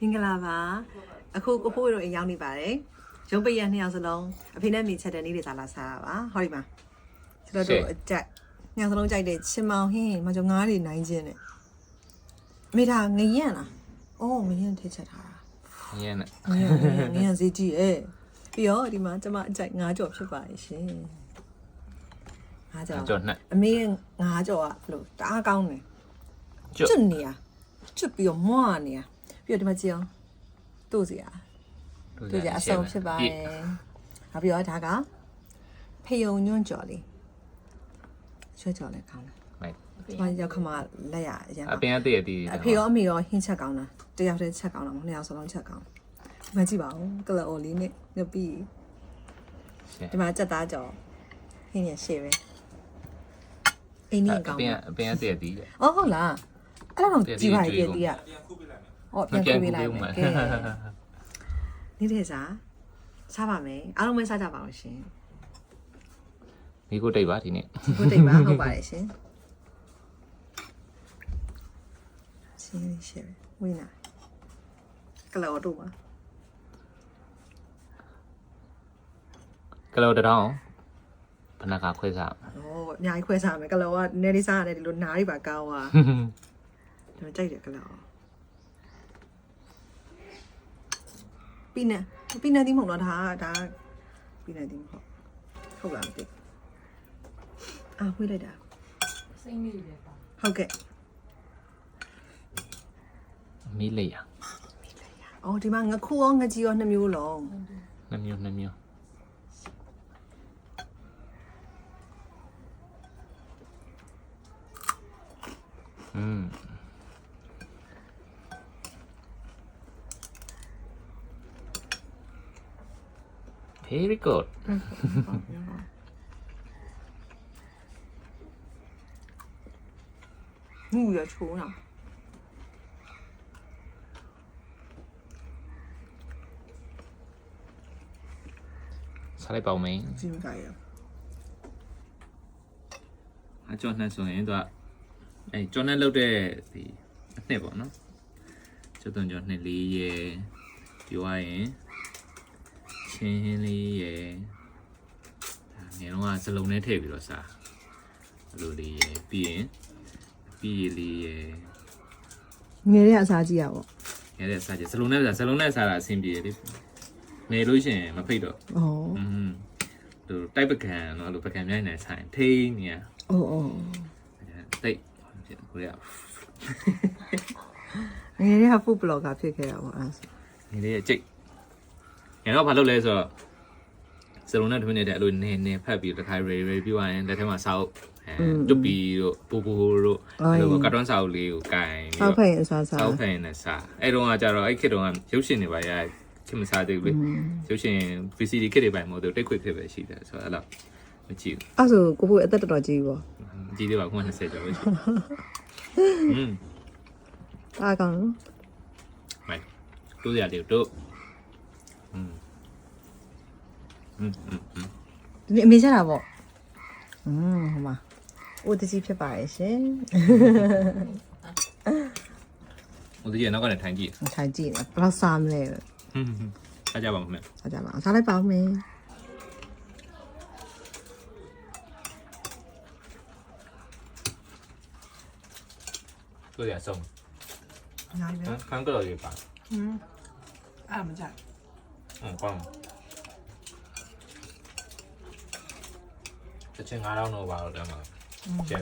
မင်္ဂလာပါအခုကိုဖိုးတို့အိမ်ရောက်နေပါတယ်ရုံးပိတ်ရနှစ်ယောက်စလုံးအဖေနဲ့မိချက်တဲ့နေ့တွေသာလာစားတာပါဟောဒီမှာကျွန်တော်တို့အကြက်ညောင်စလုံးကြိုက်တဲ့ချင်မောင်ဟင်းမကြောငားတွေနိုင်ခြင်းနဲ့အမေဒါငရင်လားအော်ငရင်ထည့်ချက်ထားတာညံ့နဲ့ငရင်ငရင်ငရင်စီကြည့်ရဲ့ပြီးတော့ဒီမှာကျမအကြိုက်ငါးကြော်ဖြစ်ပါရဲ့ရှင်ငါးကြော်ကြော်နဲ့အမေငါးကြော်ကဘလို့တအားကောင်းတယ်ကျွတ်ကျွတ်နေရကျွတ်ပြီးတော့မွားနေရ ပြီးတော့ဒီမှာကြည့်အောင်တို့စီရတို့စီအဆုံးဖြစ်ပါတယ်နောက်ပြီးတော့ဒါကဖေယုံညွန့်ကြော်လေးချွတ်ကြော်လေးကောင်းတယ်မိုက်ဒီမှာရောက်ခမလက်ရအရင်အပင်အသေးအသေးအဖေရောအမေရောဟင်းချက်ကောင်းတာတယောက်တည်းချက်ကောင်းတာမဟုတ်နှစ်ယောက်စလုံးချက်ကောင်းဒီမှာကြည့်ပါဦးကလအိုလေးနဲ့ငပိဒီမှာကြက်သားကြော်ဟင်းရရှေ့ပဲအင်းကြီးကောအင်းပင်ပါအပင်အသေးအသေးလေအော်ဟုတ်လားအဲ့တော့ကြည့်ပါရဲ့တည်းက ပြန်ခုပေးလိုက်မယ် ဟောပြန်ပြေးလိုက်မယ်ကဲနေ့တည်းစားစားပါမယ်အားလုံးပဲစားကြပါအောင်ရှင် မိကိုတိတ်ပါဒီနေ့ ဘုတိတ်ပါဟုတ်ပါတယ်ရှင်ရှင်းရှင်းဝိနာကလောတို့ပါ ကလောတရောင်းဘဏ္ဍာကခွဲစား ဩအများကြီးခွဲစားမယ်ကလောကနယ်လေးစားရတယ်ဒီလိုနားတွေပါကောင်းသွားကျွန်တော်ကြိုက်တယ်ကလော ပြီးနေပြီးနေဒီမဟုတ်တော့ဒါဒါပြီးနေဒီမဟုတ်ဟုတ်လားမသိအာဝေးလိုက်တာ စိတ်မိတယ်ပါ ဟုတ်ကဲ့ မီးလေးရ အော်ဒီမှာငခုရောငကြီးရောနှစ်မျိုးလုံး နှမျိုးနှမျိုးอืม Very good. Mùi ở chỗ nào? Sao lại bảo mình? Chim cày à? À, cho nên xuống đến đoạn Ê, cho nên lâu đề thì Nè bọn nó Cho tôi cho này lý về Điều ai ấy စ်ပေါ့နော်ကျော်သွန်ကျော်နှစ်လေးရယ်ပြောရရင်ချင်းလေးရယ်ဒါငယ်တော့ကစလုံးနဲ့ထည့်ပြီးတော့စားအဲ့လိုလေးရယ်ပြီးရင်ပြီးရည်လေးရယ်ငယ်တဲ့အစားကြည့်ရပေါ့ငယ်တဲ့စားကြစလုံးနဲ့စားစလုံးနဲ့စားတာအဆင်ပြေတယ်လေနေလို့ရှိရင်မဖိတ်တော့ဩอืมသူတိုက်ပကံတော့အဲ့လိုပကံမြိုင်းနေဆိုင်ထိန်းနေရဩဩတိတ်ကိုရငယ်တဲ့ဟာ food blogger ဖြစ်ခဲ့တာပေါ့အဲ့ဒါဆိုနေလေးရဲ့ကြိတ် ငါတော့ဘာလုပ်လဲဆိုတော့စလုံးနဲ့တစ်မိနစ်တည်းအဲ့လိုနေနေဖတ်ပြီးတစ်ခါ ready ready ပြီးသွားရင်လက်ထဲမှာစာအုပ်အဲတွပီတို့ပူပူတို့အဲ့လိုကာတွန်းစာအုပ်လေးကိုကင်ပြီးစောက်တော့ဖိတ်အစားစားစောက်ဖယ်နဲ့စာအဲ့တော့ကကြတော့အဲ့ခေတ်တော့ရုပ်ရှင်တွေပါရချစ်မစားသေးဘူးလေရုပ်ရှင် VCD ခေတ်တွေပိုင်မဟုတ်ဘူးတိတ်ခွေခေတ်ပဲရှိတယ်ဆိုတော့အဲ့လိုမကြည့်ဘူးအဲ့ဆိုကိုဖို့အသက်တော်တော်ကြီးပေါ့မကြည့်သေးပါဘူး20ကျော်ပဲရှိอืมအားကောင်းနော်မိုင်တို့ရလေးတို့ ဒီအမေချက်တာပေါ့อืมဟိုမှာဦးတစီဖြစ်ပါရဲ့ရှင်我的眼睛刚才弹地，အထိုင်ကြည့်နေဘယ်လောက်စားမလဲ哼哼，大家吧，朋友们。အားကြပါအောင်စားလိုက်ပါဦးမေ做点生，哪里边？看看个老一半，嗯，俺们家嗯，光了。 ဟမ်ကောင်းတချင်9000တော့ပါတော့တမ်းပါကျဲ